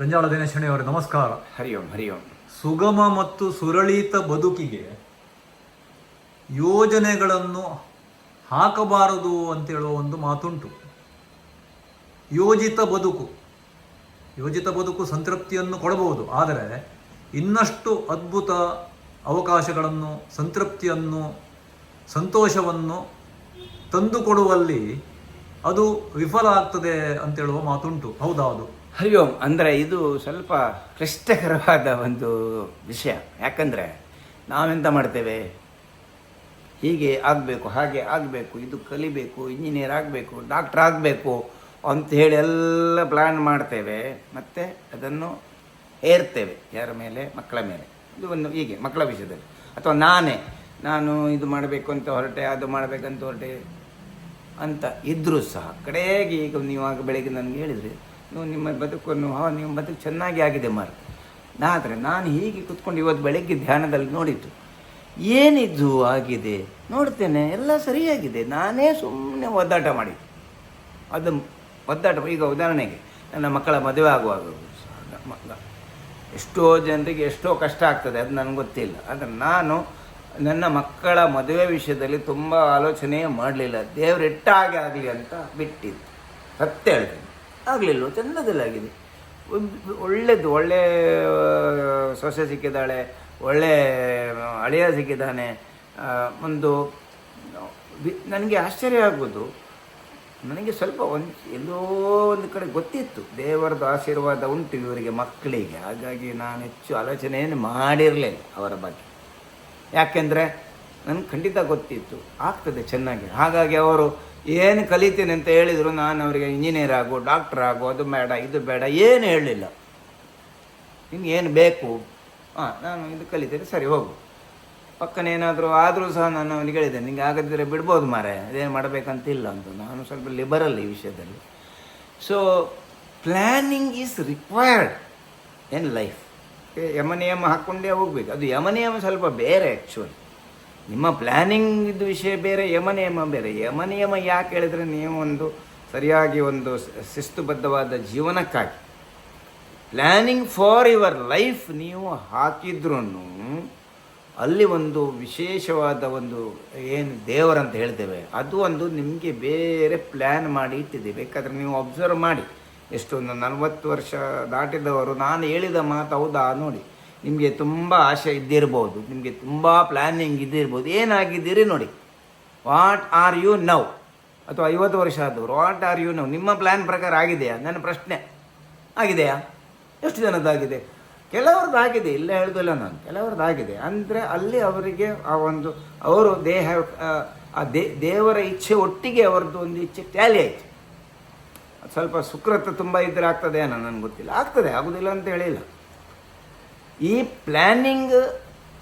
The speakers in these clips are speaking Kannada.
ರಂಜಾಳ ದಿನೇಶ್ ಅವರೇ ನಮಸ್ಕಾರ. ಹರಿ ಓಂ ಹರಿ ಓಂ. ಸುಗಮ ಮತ್ತು ಸುರಳಿತ ಬದುಕಿಗೆ ಯೋಜನೆಗಳನ್ನು ಹಾಕಬಾರದು ಅಂತೇಳುವ ಒಂದು ಮಾತುಂಟು. ಯೋಜಿತ ಬದುಕು. ಯೋಜಿತ ಬದುಕು ಸಂತೃಪ್ತಿಯನ್ನು ಕೊಡಬಹುದು ಆದರೆ ಇನ್ನಷ್ಟು ಅದ್ಭುತ ಅವಕಾಶಗಳನ್ನು ಸಂತೃಪ್ತಿಯನ್ನು ಸಂತೋಷವನ್ನು ತಂದುಕೊಡುವಲ್ಲಿ ಅದು ವಿಫಲ ಆಗ್ತದೆ ಅಂತೇಳುವ ಮಾತುಂಟು. ಹೌದಾ ಅದು? ಹರಿ ಓಂ ಅಂದರೆ ಇದು ಸ್ವಲ್ಪ ಕ್ಲಿಷ್ಟಕರವಾದ ಒಂದು ವಿಷಯ. ಯಾಕಂದರೆ ನಾವೆಂತ ಮಾಡ್ತೇವೆ? ಹೀಗೆ ಆಗಬೇಕು, ಹಾಗೆ ಆಗಬೇಕು, ಇದು ಕಲಿಬೇಕು, ಇಂಜಿನಿಯರ್ ಆಗಬೇಕು, ಡಾಕ್ಟರ್ ಆಗಬೇಕು ಅಂತ ಹೇಳಿ ಎಲ್ಲ ಪ್ಲ್ಯಾನ್ ಮಾಡ್ತೇವೆ. ಮತ್ತು ಅದನ್ನು ಏರ್ತೇವೆ, ಯಾರ ಮೇಲೆ? ಮಕ್ಕಳ ಮೇಲೆ. ಇದು ಒಂದು ಹೀಗೆ, ಮಕ್ಕಳ ವಿಷಯದಲ್ಲಿ. ಅಥವಾ ನಾನೇ, ನಾನು ಇದು ಮಾಡಬೇಕು ಅಂತ ಹೊರಟೆ, ಅದು ಮಾಡಬೇಕಂತ ಹೊರಟೆ ಅಂತ ಇದ್ದರೂ ಸಹ, ಕಡೆಗೆ ಈಗ ನೀವು ಆಗ ಬೆಳಗ್ಗೆ ನನಗೆ ಹೇಳಿದ್ರಿ ನಿಮ್ಮ ಬದುಕನ್ನು ಹಾ, ನಿಮ್ಮ ಬದುಕು ಚೆನ್ನಾಗಿ ಆಗಿದೆ ಮಾರ ಆದರೆ ನಾನು ಹೀಗೆ ಕುತ್ಕೊಂಡು ಇವತ್ತು ಬೆಳಗ್ಗೆ ಧ್ಯಾನದಲ್ಲಿ ನೋಡಿದ್ದು ಏನಿದ್ದು ಆಗಿದೆ? ನೋಡ್ತೇನೆ, ಎಲ್ಲ ಸರಿಯಾಗಿದೆ. ನಾನೇ ಸುಮ್ಮನೆ ಒದ್ದಾಟ ಮಾಡಿದ್ದು. ಅದು ಒದ್ದಾಟ, ಈಗ ಉದಾಹರಣೆಗೆ, ನನ್ನ ಮಕ್ಕಳ ಮದುವೆ ಆಗುವಾಗ. ಎಷ್ಟೋ ಜನರಿಗೆ ಎಷ್ಟೋ ಕಷ್ಟ ಆಗ್ತದೆ, ಅದು ನನಗೆ ಗೊತ್ತಿಲ್ಲ. ಆದರೆ ನಾನು ನನ್ನ ಮಕ್ಕಳ ಮದುವೆ ವಿಷಯದಲ್ಲಿ ತುಂಬ ಆಲೋಚನೆ ಮಾಡಲಿಲ್ಲ. ದೇವ್ರು ಎಟ್ಟಾಗೆ ಆಗಲಿ ಅಂತ ಬಿಟ್ಟಿದ್ದು. ಸತ್ಯ ಹೇಳ್ತೀನಿ. ಆಗಲಿಲ್ಲ ಚೆನ್ನದಲ್ಲಾಗಿದೆ ಒಂದು ಒಳ್ಳೆಯದು ಒಳ್ಳೆ ಸೊಸೆ ಸಿಕ್ಕಿದ್ದಾಳೆ, ಒಳ್ಳೆ ಅಳಿಯ ಸಿಕ್ಕಿದ್ದಾನೆ ಒಂದು ನನಗೆ ಆಶ್ಚರ್ಯ ಆಗ್ಬೋದು ನನಗೆ ಸ್ವಲ್ಪ ಒಂದು, ಎಲ್ಲೋ ಒಂದು ಕಡೆ ಗೊತ್ತಿತ್ತು. ದೇವರದ್ದು ಆಶೀರ್ವಾದ ಉಂಟು ಇವರಿಗೆ ಮಕ್ಕಳಿಗೆ. ಹಾಗಾಗಿ ನಾನು ಹೆಚ್ಚು ಆಲೋಚನೆಯನ್ನು ಮಾಡಿರಲಿಲ್ಲ ಅವರ ಬಗ್ಗೆ. ಯಾಕೆಂದರೆ, ನನಗೆ ಖಂಡಿತ ಗೊತ್ತಿತ್ತು. ಆಗ್ತದೆ ಚೆನ್ನಾಗಿ. ಹಾಗಾಗಿ ಅವರು ಏನು ಕಲಿತೀನಿ ಅಂತ ಹೇಳಿದರು ನಾನು ಅವರಿಗೆ ಇಂಜಿನಿಯರ್ ಆಗು ಡಾಕ್ಟರ್ ಆಗು, ಅದು ಬೇಡ, ಇದು ಬೇಡ, ಏನು ಹೇಳಲಿಲ್ಲ ನಿಮ್ಗೆ ಏನು ಬೇಕು? ಹಾಂ ನಾನು ಇದು ಕಲಿತೇನೆ, ಸರಿ, ಹೋಗು. ಪಕ್ಕನೇನಾದರೂ ಆದರೂ ಸಹ ನಾನು ಅವನಿಗೆ ಹೇಳಿದೆ ನಿಂಗೆ ಆಗದಿದ್ದರೆ ಬಿಡ್ಬೋದು ಮಾರೆ ಅದೇನು ಮಾಡಬೇಕಂತಿಲ್ಲ ಅಂತ ನಾನು ಸ್ವಲ್ಪ ಲಿಬರಲ್ ಈ ವಿಷಯದಲ್ಲಿ. So planning is required in life ಯಮ ನಿಯಮ ಹಾಕ್ಕೊಂಡೇ ಹೋಗ್ಬೇಕು. ಅದು ಯಮ ನಿಯಮ ಸ್ವಲ್ಪ ಬೇರೆ ಆ್ಯಕ್ಚುಲಿ ನಿಮ್ಮ ಪ್ಲ್ಯಾನಿಂಗ್ ಇದು ವಿಷಯ ಬೇರೆ ಯಮ ನಿಯಮ ಬೇರೆ ಯಮ ನಿಯಮ ಯಾಕೆ ಹೇಳಿದ್ರೆ ನೀವು ಒಂದು ಸರಿಯಾಗಿ ಒಂದು ಶಿಸ್ತುಬದ್ಧವಾದ ಜೀವನಕ್ಕಾಗಿ. ಪ್ಲ್ಯಾನಿಂಗ್ ಫಾರ್ ಯುವರ್ ಲೈಫ್ ನೀವು ಹಾಕಿದ್ರೂ ಅಲ್ಲಿ ಒಂದು ವಿಶೇಷವಾದ ಒಂದು ಏನು ದೇವರಂತ ಹೇಳ್ತೇವೆ, ಅದು ಒಂದು ನಿಮಗೆ ಬೇರೆ ಪ್ಲ್ಯಾನ್ ಮಾಡಿ ಇಟ್ಟಿದೆ ಬೇಕಾದರೆ ನೀವು ಅಬ್ಸರ್ವ್ ಮಾಡಿ. ಎಷ್ಟೊಂದು ನಲವತ್ತು ವರ್ಷ ದಾಟಿದವರು, ನಾನು ಹೇಳಿದ ಮಾತು ಹೌದಾ? ನೋಡಿ. ನಿಮಗೆ ತುಂಬ ಆಸೆ ಇದ್ದಿರ್ಬೋದು, ನಿಮಗೆ ತುಂಬ ಪ್ಲ್ಯಾನಿಂಗ್ ಇದ್ದಿರ್ಬೋದು, ಏನಾಗಿದ್ದೀರಿ ನೋಡಿ. ವಾಟ್ ಆರ್ ಯು ನೌ ಅಥವಾ ಐವತ್ತು ವರ್ಷ ಆದವರು ವಾಟ್ ಆರ್ ಯು ನೌ ನಿಮ್ಮ ಪ್ಲ್ಯಾನ್ ಪ್ರಕಾರ ಆಗಿದೆಯಾ? ನನ್ನ ಪ್ರಶ್ನೆ, ಆಗಿದೆಯಾ? ಎಷ್ಟು ಜನದ್ದಾಗಿದೆ? ಕೆಲವ್ರದ್ದು ಆಗಿದೆ, ಇಲ್ಲ ಹೇಳೋದಿಲ್ಲ ನಾನು. ಕೆಲವ್ರದ್ದು ಆಗಿದೆ. ಅಂದರೆ ಅಲ್ಲಿ ಅವರಿಗೆ ಆ ಒಂದು, ಅವರು ದೇಹ, ಆ ದೇವರ ಇಚ್ಛೆ ಒಟ್ಟಿಗೆ ಅವರದ್ದು ಒಂದು ಇಚ್ಛೆ ಟ್ಯಾಲಿ ಆಯಿತು. ಸ್ವಲ್ಪ ಸುಕೃತ ತುಂಬ ಇದ್ದರೆ ಆಗ್ತದೆ ಏನೋ ನನಗೆ ಗೊತ್ತಿಲ್ಲ. ಆಗ್ತದೆ, ಆಗೋದಿಲ್ಲ ಅಂತ ಹೇಳಿಲ್ಲ. ಈ ಪ್ಲ್ಯಾನಿಂಗ್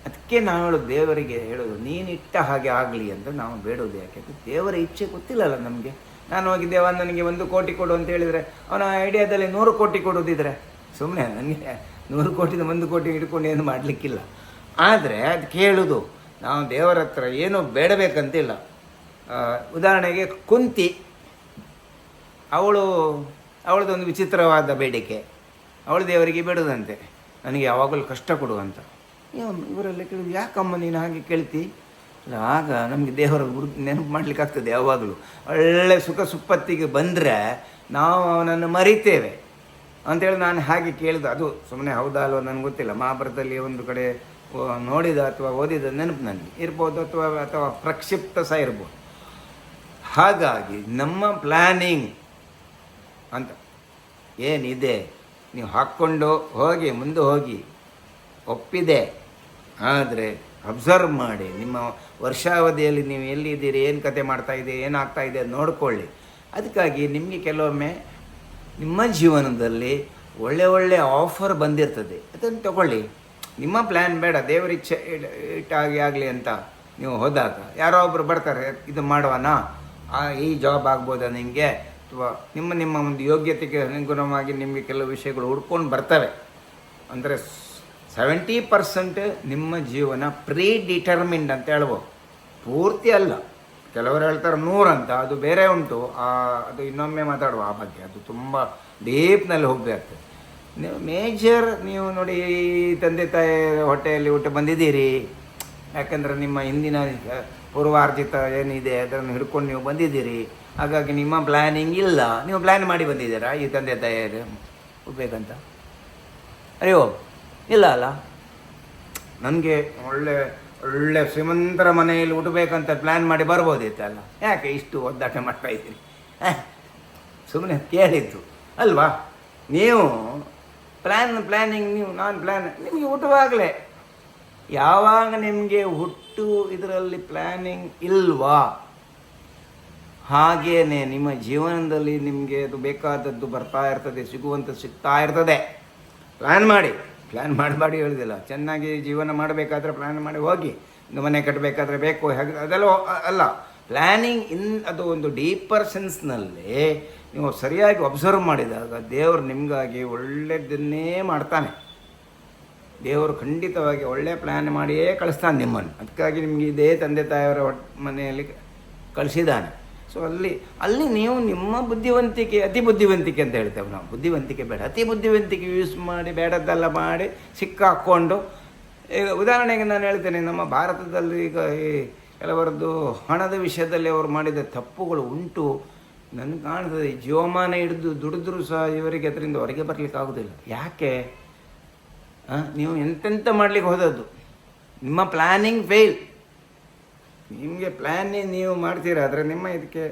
ಅದಕ್ಕೆ ನಾನು ಹೇಳೋದು ದೇವರಿಗೆ ಹೇಳೋದು, ನೀನಿಟ್ಟ ಹಾಗೆ ಆಗಲಿ ಅಂತ ನಾವು ಬೇಡೋದು ಯಾಕೆ ದೇವರ ಇಚ್ಛೆ ಗೊತ್ತಿಲ್ಲಲ್ಲ ನಮಗೆ. ನಾನು ಹೋಗಿ ದೇವ ನನಗೆ ಒಂದು ಕೋಟಿ ಕೊಡು ಅಂತ ಹೇಳಿದರೆ, ಅವನ ಐಡಿಯಾದಲ್ಲಿ ನೂರು ಕೋಟಿ ಕೊಡೋದಿದ್ರೆ. ಸುಮ್ಮನೆ ನನಗೆ ನೂರು ಕೋಟಿನ ಒಂದು ಕೋಟಿ ಹಿಡ್ಕೊಂಡು ಏನು ಮಾಡಲಿಕ್ಕಿಲ್ಲ. ಆದರೆ ಅದು ಕೇಳೋದು, ನಾವು ದೇವರ ಹತ್ರ ಏನೂ ಬೇಡಬೇಕಂತಿಲ್ಲ. ಉದಾಹರಣೆಗೆ ಕುಂತಿ, ಅವಳು, ಅವಳದೊಂದು ವಿಚಿತ್ರವಾದ ಬೇಡಿಕೆ. ಅವಳು ದೇವರಿಗೆ ಬೇಡುದಂತೆ. ನನಗೆ ಯಾವಾಗಲೂ ಕಷ್ಟ ಕೊಡು ಅಂತ ಇವರೆಲ್ಲ ಕೇಳಿದ್ರು, ಯಾಕಮ್ಮ ನೀನು ಹಾಗೆ ಕೇಳ್ತಿ? ಆಗ ನಮಗೆ ದೇವರ ಗುರು ನೆನಪು ಮಾಡ್ಲಿಕ್ಕೆ ಆಗ್ತದೆ ಯಾವಾಗಲೂ. ಒಳ್ಳೆ ಸುಖ ಸುಪ್ಪತ್ತಿಗೆ ಬಂದರೆ ನಾವು ಅವನನ್ನು ಮರಿತೇವೆ. ಅಂತೇಳಿ ನಾನು ಹಾಗೆ ಕೇಳಿದೆ. ಅದು ಸುಮ್ಮನೆ ಹೌದಾ ಅಲ್ವ ನನಗೆ ಗೊತ್ತಿಲ್ಲ. ಮಹಾಭಾರತದಲ್ಲಿ ಒಂದು ಕಡೆ ನೋಡಿದ ಅಥವಾ ಓದಿದ ನೆನಪು ನನಗೆ. ಇರ್ಬೋದು ಅಥವಾ ಅಥವಾ ಪ್ರಕ್ಷಿಪ್ತ ಸಹ ಇರ್ಬೋದು. ಹಾಗಾಗಿ ನಮ್ಮ ಪ್ಲ್ಯಾನಿಂಗ್ ಅಂತ ಏನಿದೆ? ನೀವು ಹಾಕ್ಕೊಂಡು ಹೋಗಿ, ಮುಂದೆ ಹೋಗಿ, ಒಪ್ಪಿದೆ. ಆದರೆ ಅಬ್ಸರ್ವ್ ಮಾಡಿ, ನಿಮ್ಮ ವರ್ಷಾವಧಿಯಲ್ಲಿ ನೀವು ಎಲ್ಲಿದ್ದೀರಿ ಏನು ಕತೆ ಮಾಡ್ತಾ ಇದೆ ನೋಡಿಕೊಳ್ಳಿ. ಅದಕ್ಕಾಗಿ ನಿಮಗೆ ಕೆಲವೊಮ್ಮೆ ನಿಮ್ಮ ಜೀವನದಲ್ಲಿ ಒಳ್ಳೆ ಒಳ್ಳೆ ಆಫರ್ ಬಂದಿರ್ತದೆ. ಅದನ್ನು ತಗೊಳ್ಳಿ. ನಿಮ್ಮ ಪ್ಲ್ಯಾನ್ ಬೇಡ, ದೇವರ ಇಚ್ಛೆ ಇಡ್- ಇಟ್ಟಾಗಿ ಆಗಲಿ ಅಂತ ನೀವು ಹೋದಾಗ, ಯಾರೋ ಒಬ್ಬರು ಬರ್ತಾರೆ, ಇದು ಮಾಡುವನಾ? ಈ ಜಾಬ್ ಆಗ್ಬೋದಾ ನಿಮಗೆ? ಅಥವಾ ನಿಮ್ಮ ನಿಮ್ಮ ಒಂದು ಯೋಗ್ಯತೆಗೆ ಅನುಗುಣವಾಗಿ ನಿಮಗೆ ಕೆಲವು ವಿಷಯಗಳು ಹುಡ್ಕೊಂಡು ಬರ್ತವೆ. ಅಂದರೆ ಸೆವೆಂಟಿ ಪರ್ಸೆಂಟ್ ನಿಮ್ಮ ಜೀವನ ಪ್ರೀ ಡಿಟರ್ಮಿಂಡ್ ಅಂತ ಹೇಳ್ಬೋದು. ಪೂರ್ತಿ ಅಲ್ಲ. ಕೆಲವರು ಹೇಳ್ತಾರೆ ನೂರು ಅಂತ, ಅದು ಬೇರೆ ಉಂಟು. ಅದು ಇನ್ನೊಮ್ಮೆ ಮಾತಾಡುವ ಆ ಬಗ್ಗೆ. ಅದು ತುಂಬ ಡೀಪ್ನಲ್ಲಿ ಹೋಗಬೇಕಾಗ್ತದೆ. ನೀವು ಮೇಜರ್ ನೀವು ನೋಡಿ ತಂದೆ ತಾಯಿ ಹೊಟ್ಟೆಯಲ್ಲಿ ಊಟ ಬಂದಿದ್ದೀರಿ. ಯಾಕಂದರೆ ನಿಮ್ಮ ಹಿಂದಿನ ಪೂರ್ವಾರ್ಜಿತ ಏನಿದೆ ಅದನ್ನು ಹಿಡ್ಕೊಂಡು ನೀವು ಬಂದಿದ್ದೀರಿ. ಹಾಗಾಗಿ ನಿಮ್ಮ ಪ್ಲ್ಯಾನಿಂಗ್ ಇಲ್ಲ. ನೀವು ಪ್ಲ್ಯಾನ್ ಮಾಡಿ ಬಂದಿದ್ದೀರಾ? ಈ ತಂದೆ ತಾಯಿಯರು. ಹುಡ್ಬೇಕಂತ ಅಯ್ಯೋ, ಇಲ್ಲ ಅಲ್ಲ. ನನಗೆ ಒಳ್ಳೆ ಒಳ್ಳೆ ಶ್ರೀಮಂತರ ಮನೆಯಲ್ಲಿ ಉಟ್ಬೇಕಂತ ಪ್ಲ್ಯಾನ್ ಮಾಡಿ ಬರ್ಬೋದಿತ್ತಲ್ಲ ಯಾಕೆ ಇಷ್ಟು ಒದ್ದಾಟ ಮಾಡ್ತಾ ಇದ್ದೀರಿ? ಸುಮ್ಮನೆ ಕೇಳಿದ್ದು. ಅಲ್ವಾ? ನೀವು ಪ್ಲ್ಯಾನ್ ಪ್ಲ್ಯಾನಿಂಗ್ ನೀವು, ನಾನು ಪ್ಲ್ಯಾನ್ ನಿಮಗೆ ಹುಟ್ಟುವಾಗಲೇ ಯಾವಾಗ ನಿಮಗೆ ಹುಟ್ಟು ಇದರಲ್ಲಿ ಪ್ಲ್ಯಾನಿಂಗ್ ಇಲ್ವಾ? ಹಾಗೇನೆ ನಿಮ್ಮ ಜೀವನದಲ್ಲಿ ನಿಮಗೆ ಅದು ಬೇಕಾದದ್ದು ಬರ್ತಾ ಇರ್ತದೆ ಸಿಗುವಂಥ ಸಿಗ್ತಾ ಇರ್ತದೆ. ಪ್ಲ್ಯಾನ್ ಮಾಡಿ ಪ್ಲ್ಯಾನ್ ಮಾಡಬೇಡಿ ಹೇಳಿದಿಲ್ಲ. ಚೆನ್ನಾಗಿ ಜೀವನ ಮಾಡಬೇಕಾದ್ರೆ ಪ್ಲ್ಯಾನ್ ಮಾಡಿ ಹೋಗಿ ಮನೆ ಕಟ್ಟಬೇಕಾದ್ರೆ ಬೇಕು, ಹೇಗೆ, ಅದೆಲ್ಲ ಅಲ್ಲ. ಪ್ಲ್ಯಾನಿಂಗ್ ಇನ್ ಅದು ಒಂದು ಡೀಪರ್ ಸೆನ್ಸ್ನಲ್ಲಿ ನೀವು ಸರಿಯಾಗಿ ಒಬ್ಸರ್ವ್ ಮಾಡಿದಾಗ ದೇವರು ನಿಮಗಾಗಿ ಒಳ್ಳೆಯದನ್ನೇ ಮಾಡ್ತಾನೆ. ದೇವರು ಖಂಡಿತವಾಗಿ ಒಳ್ಳೆ ಪ್ಲ್ಯಾನ್ ಮಾಡಿಯೇ ಕಳಿಸ್ತಾನೆ ನಿಮ್ಮನ್ನು. ಅದಕ್ಕಾಗಿ ನಿಮಗೆ ಇದೇ ತಂದೆ ತಾಯಿಯವರ ಮನೆಯಲ್ಲಿ ಕಳಿಸಿದ್ದಾನೆ. ಸೊ ಅಲ್ಲಿ ಅಲ್ಲಿ ನೀವು ನಿಮ್ಮ ಬುದ್ಧಿವಂತಿಕೆ, ಅತಿ ಬುದ್ಧಿವಂತಿಕೆ ಅಂತ ಹೇಳ್ತೇವೆ ನಾವು. ಬುದ್ಧಿವಂತಿಕೆ ಬೇಡ. ಅತಿ ಬುದ್ಧಿವಂತಿಕೆ ಯೂಸ್ ಮಾಡಿ, ಬೇಡದ್ದೆಲ್ಲ ಮಾಡಿ ಸಿಕ್ಕಾಕ್ಕೊಂಡು ಈಗ ಉದಾಹರಣೆಗೆ ನಾನು ಹೇಳ್ತೇನೆ, ನಮ್ಮ ಭಾರತದಲ್ಲಿ ಈಗ ಈ ಕೆಲವರದ್ದು ಹಣದ ವಿಷಯದಲ್ಲಿ ಅವರು ಮಾಡಿದ ತಪ್ಪುಗಳು ಉಂಟು. ನನಗೆ ಕಾಣ್ತದೆ ಜೀವಮಾನ ಹಿಡಿದು ದುಡಿದ್ರೂ ಸಹ ಇವರಿಗೆ ಅದರಿಂದ ಹೊರಗೆ ಬರಲಿಕ್ಕೆ ಆಗೋದಿಲ್ಲ ಯಾಕೆ? ನೀವು ಎಂತೆಂತ ಮಾಡ್ಲಿಕ್ಕೆ ಹೋದದ್ದು? ನಿಮ್ಮ ಪ್ಲ್ಯಾನಿಂಗ್ ಫೇಲ್ ನಿಮಗೆ ಪ್ಲ್ಯಾನಿಂಗ್ ನೀವು ಮಾಡ್ತೀರಾದರೆ ನಿಮ್ಮ ಇದಕ್ಕೆ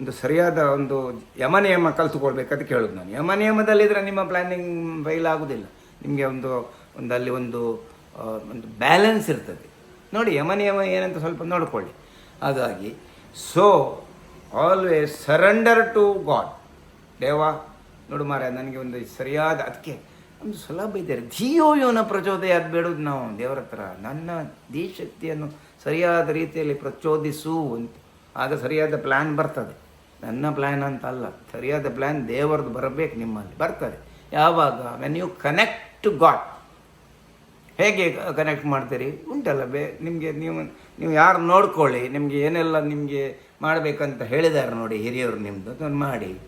ಒಂದು ಸರಿಯಾದ ಒಂದು ಯಮ ನಿಯಮ ಕಲಿತುಕೊಳ್ಬೇಕು ಅದಕ್ಕೆ ಹೇಳೋದು ನಾನು. ಯಮ ನಿಯಮದಲ್ಲಿದ್ದರೆ ನಿಮ್ಮ ಪ್ಲ್ಯಾನಿಂಗ್ ಫೈಲ್ ಆಗೋದಿಲ್ಲ. ನಿಮಗೆ ಒಂದು ಒಂದು ಅಲ್ಲಿ ಒಂದು ಒಂದು ಬ್ಯಾಲೆನ್ಸ್ ಇರ್ತದೆ. ನೋಡಿ, ಯಮ ನಿಯಮ ಏನಂತ ಸ್ವಲ್ಪ ನೋಡಿಕೊಳ್ಳಿ. ಹಾಗಾಗಿ so always surrender to god ದೇವಾ ನೋಡು ಮಾರ ನನಗೆ ಒಂದು ಸರಿಯಾದ, ಅದಕ್ಕೆ ಒಂದು ಸುಲಭ ಇದ್ದಾರೆ. ಧಿಯೋ ಯೋನ ಪ್ರಚೋದಯ ಬೇಡೋದು ನಾವು. ದೇವರ ಹತ್ರ ನನ್ನ ಧೀಶಕ್ತಿಯನ್ನು ಸರಿಯಾದ ರೀತಿಯಲ್ಲಿ ಪ್ರಚೋದಿಸು ಅಂತ. ಆಗ ಸರಿಯಾದ ಪ್ಲ್ಯಾನ್ ಬರ್ತದೆ. ನನ್ನ ಪ್ಲ್ಯಾನ್ ಅಂತ ಅಲ್ಲ. ಸರಿಯಾದ ಪ್ಲ್ಯಾನ್ ದೇವರದ್ದು ಬರಬೇಕು ನಿಮ್ಮಲ್ಲಿ. ಬರ್ತದೆ. ಯಾವಾಗ? When you connect to god ಹೇಗೆ ಕನೆಕ್ಟ್ ಮಾಡ್ತೀರಿ? ಉಂಟಲ್ಲ ಬೇ, ನಿಮಗೆ ನೀವು ನೀವು ಯಾರು ನೋಡ್ಕೊಳ್ಳಿ. ನಿಮಗೆ ಏನೆಲ್ಲ ನಿಮಗೆ ಮಾಡಬೇಕಂತ ಹೇಳಿದ್ದಾರೆ ನೋಡಿ ಹಿರಿಯರು ನಿಮ್ಮದು ಅದನ್ನು ಮಾಡಿ.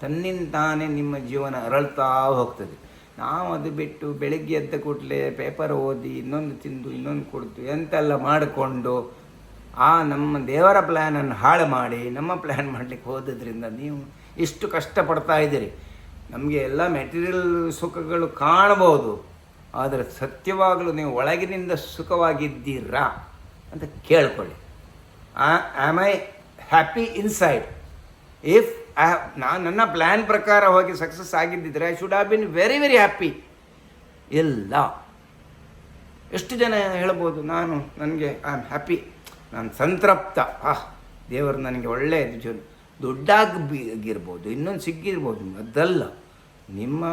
ತನ್ನಿಂದ ತಾನೇ ನಿಮ್ಮ ಜೀವನ ಅರಳ್ತಾ ಹೋಗ್ತದೆ. ನಾವು ಅದು ಬಿಟ್ಟು ಬೆಳಿಗ್ಗೆ ಎದ್ದ ಕೂಡಲೇ ಪೇಪರ್ ಓದಿ, ಇನ್ನೊಂದು ತಿಂದು, ಇನ್ನೊಂದು ಕೊಡ್ತು ಎಂತೆಲ್ಲ ಮಾಡಿಕೊಂಡು ಆ ನಮ್ಮ ದೇವರ ಪ್ಲ್ಯಾನನ್ನು ಹಾಳು ಮಾಡಿ, ನಮ್ಮ ಪ್ಲ್ಯಾನ್ ಮಾಡಲಿಕ್ಕೆ ಹೋದದ್ರಿಂದ ನೀವು ಇಷ್ಟು ಕಷ್ಟಪಡ್ತಾ ಇದ್ದೀರಿ. ನಮಗೆ ಎಲ್ಲ ಮೆಟೀರಿಯಲ್ ಸುಖಗಳು ಕಾಣಬಹುದು, ಆದರೆ ಸತ್ಯವಾಗಲೂ ನೀವು ಒಳಗಿನಿಂದ ಸುಖವಾಗಿದ್ದೀರಾ ಅಂತ ಕೇಳ್ಕೊಳ್ಳಿ. Am I happy inside if ನಾನು ನನ್ನ ಪ್ಲ್ಯಾನ್ ಪ್ರಕಾರ ಹೋಗಿ success ಆಗಿದ್ದಿದ್ರೆ I should have been very very happy ಇಲ್ಲ. ಎಷ್ಟು ಜನ ಹೇಳ್ಬೋದು? ನಾನು, ನನಗೆ ಐ ಆಮ್ ಹ್ಯಾಪಿ ನಾನು ಸಂತೃಪ್ತ. ಆಹ್ ದೇವರು ನನಗೆ ಒಳ್ಳೆಯ ಜೀವನ ದೊಡ್ಡಾಗಿರ್ಬೋದು, ಇನ್ನೊಂದು ಸಿಕ್ಕಿರ್ಬೋದು. ಅದಲ್ಲ, ನಿಮ್ಮ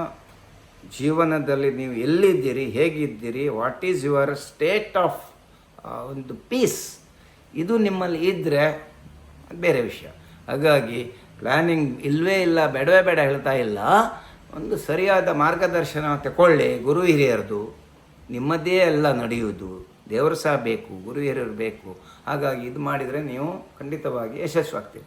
ಜೀವನದಲ್ಲಿ ನೀವು ಎಲ್ಲಿದ್ದೀರಿ, ಹೇಗಿದ್ದೀರಿ what is your state of ಒಂದು ಪೀಸ್ ಇದು ನಿಮ್ಮಲ್ಲಿ ಇದ್ದರೆ ಬೇರೆ ವಿಷಯ. ಹಾಗಾಗಿ ಪ್ಲ್ಯಾನಿಂಗ್ ಇಲ್ಲವೇ ಇಲ್ಲ, ಬೇಡವೇ ಬೇಡ ಹೇಳ್ತಾ ಇಲ್ಲ. ಒಂದು ಸರಿಯಾದ ಮಾರ್ಗದರ್ಶನ ತಗೊಳ್ಳಿ ಗುರು ಹಿರಿಯರದು. ನಿಮ್ಮದೇ ಎಲ್ಲ ನಡೆಯುವುದು. ದೇವರು ಸಹ ಬೇಕು, ಗುರು ಹಿರಿಯರು ಬೇಕು. ಹಾಗಾಗಿ ಇದು ಮಾಡಿದರೆ ನೀವು ಖಂಡಿತವಾಗಿ ಯಶಸ್ವಾಗ್ತೀರಿ.